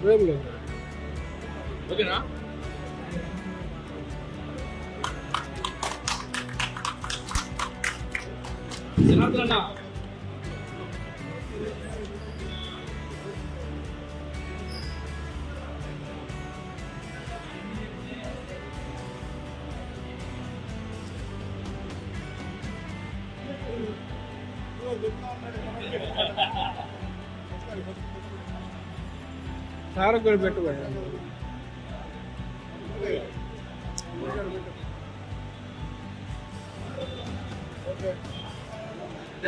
ఫ్రేమ్లో ఓకేనా? జనార్దన్ సార్ సారకులు పెట్టుకోండి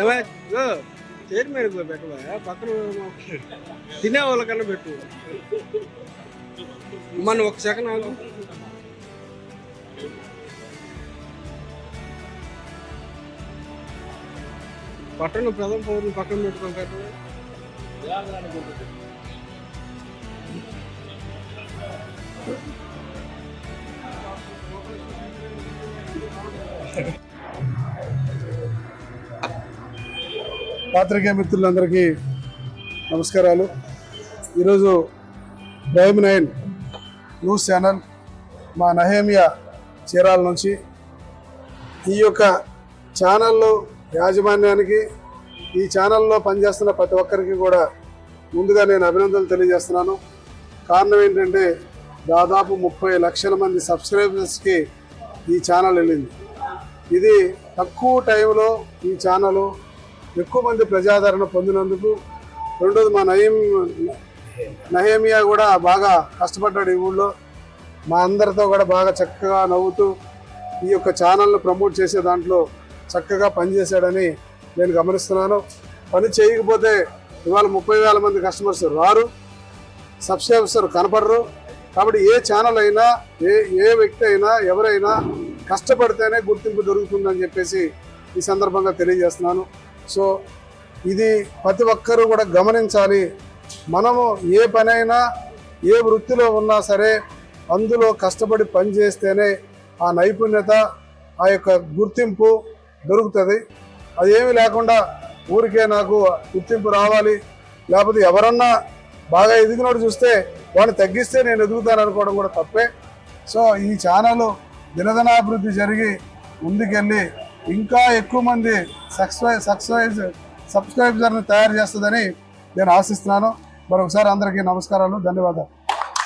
ఏమయ్య, చేతి పక్కన తినే వాళ్ళకన్నా పెట్టు. మన ఒక సెకండ్ ఆగు. పట్టణ ప్రథమ పౌరులు పక్కన పెట్టుకోక పాత్రికేయ మిత్రులందరికీ నమస్కారాలు. ఈరోజు డైమ్ నైన్ న్యూస్ ఛానల్ మా నహేమియా చీరాల నుంచి. ఈ యొక్క ఛానల్లో యాజమాన్యానికి ఈ ఛానల్లో పనిచేస్తున్న ప్రతి ఒక్కరికి కూడా ముందుగా నేను అభినందనలు తెలియజేస్తున్నాను. కారణం ఏంటంటే దాదాపు ముప్పై లక్షల మంది సబ్స్క్రైబర్స్కి ఈ ఛానల్ వెళ్ళింది. ఇది తక్కువ టైంలో ఈ ఛానల్ ఎక్కువ మంది ప్రజాదరణ పొందినందుకు రెండోది మా నయీం నహేమియా కూడా బాగా కష్టపడ్డాడు ఈ ఊళ్ళో. మా అందరితో కూడా బాగా చక్కగా నవ్వుతూ ఈ యొక్క ఛానల్ను ప్రమోట్ చేసే దాంట్లో చక్కగా పనిచేశాడని నేను గమనిస్తున్నాను. పని చేయకపోతే ఇవాళ ముప్పై వేల మంది కస్టమర్స్ రారు సబ్స్క్రైబర్స్ కనపడరు. కాబట్టి ఏ ఛానల్ అయినా ఏ ఏ వ్యక్తి అయినా ఎవరైనా కష్టపడితేనే గుర్తింపు దొరుకుతుందని చెప్పేసి ఈ సందర్భంగా తెలియజేస్తున్నాను. సో ఇది ప్రతి ఒక్కరూ కూడా గమనించాలి. మనము ఏ పనైనా ఏ వృత్తిలో ఉన్నా సరే అందులో కష్టపడి పని చేస్తేనే ఆ నైపుణ్యత ఆ యొక్క గుర్తింపు దొరుకుతుంది. అదేమీ లేకుండా ఊరికే నాకు గుర్తింపు రావాలి. లేకపోతే ఎవరన్నా బాగా ఎదిగినోడు చూస్తే వాడు తగ్గిస్తే నేను ఎదుగుతాను అనుకోవడం కూడా తప్పే. సో ఈ ఛానల్ దినదనాభివృద్ధి జరిగి ముందుకెళ్ళి ఇంకా ఎక్కువ మంది సక్సెస్ సక్సెస్ సబ్స్క్రైబర్ని తయారు చేస్తుందని నేను ఆశిస్తున్నాను. మరొకసారి అందరికీ నమస్కారాలు ధన్యవాదాలు.